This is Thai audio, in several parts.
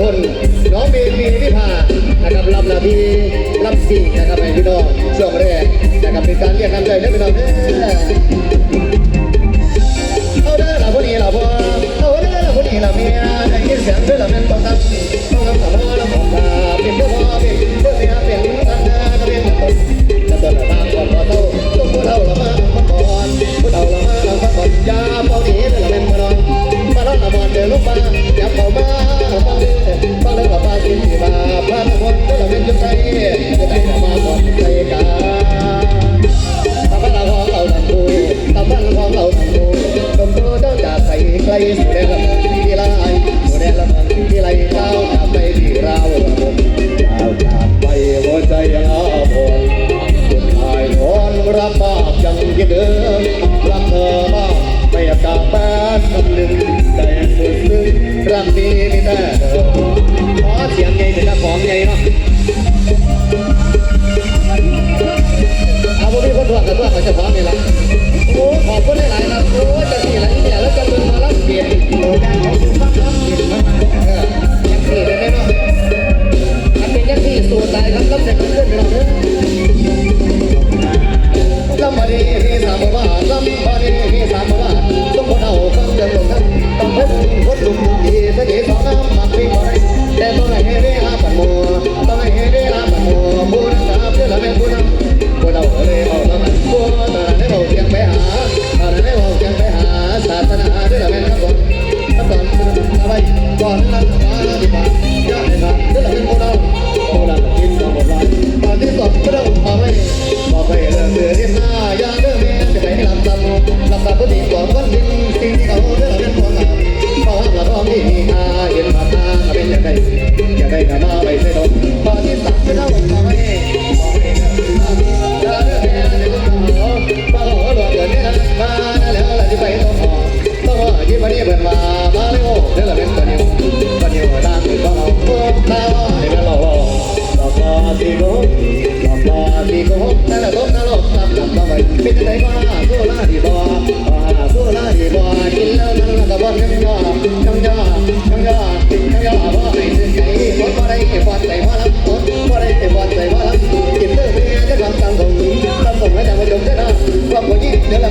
พลน้องเมมีพิพานะครับรำลนาทีรำบสิ่งนะครับให้พี่น้องช่วงแรกนะครับเป็นการเรียกน้ำใจนะพี่น้องเนี่ย Yo la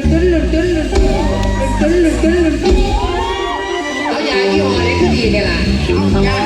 เอาอย่างตึ้นหลุดตึ้นลุดตึ้นอายาที่อไหก็ดีเนี่ยล่ะเอา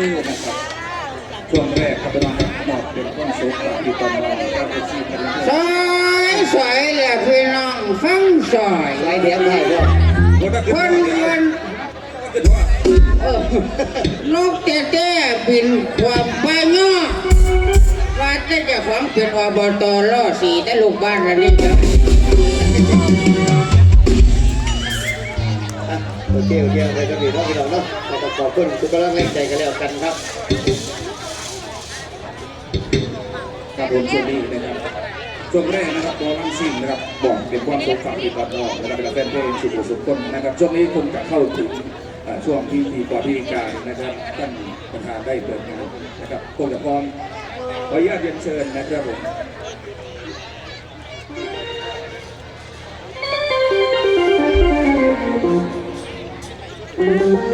นะครับช่วงแรกครับพี่น้องครับหมอบเป็นต้นโซฟาที่ตอนมาก้าวไปซีกันแล้วซอยสอยแหละพี่น้องฟังซอยหลายแถมให้ด้วยคนก็คนเงินขึ้นว่าเออนกแต่แต่บินความไปย่อว่าจะเจะของเป็นอบตล่อสีแต่ลูกบ้านอันนี้ครับโอเคโอเคเอาไปครับพี่น้องพี่น้องเนาะ ขอบคุณทุกกำลังใจกันแล้วกันครับครับผมช่วงนี้นะครับช่วงแรกนะครับบอลลังซิ่งนะครับบอกเป็นความสงสัยที่ตอนนอกนะครับเป็นแฟนเพลงสุขุมสุขคนนะครับช่วงนี้คงจะเข้าถึงช่วงที่ทีกว่าพิธีการนะครับท่านประธานได้เปิดงานนะครับคงจะพร้อมขออนุญาตเรียนเชิญนะครับผมเ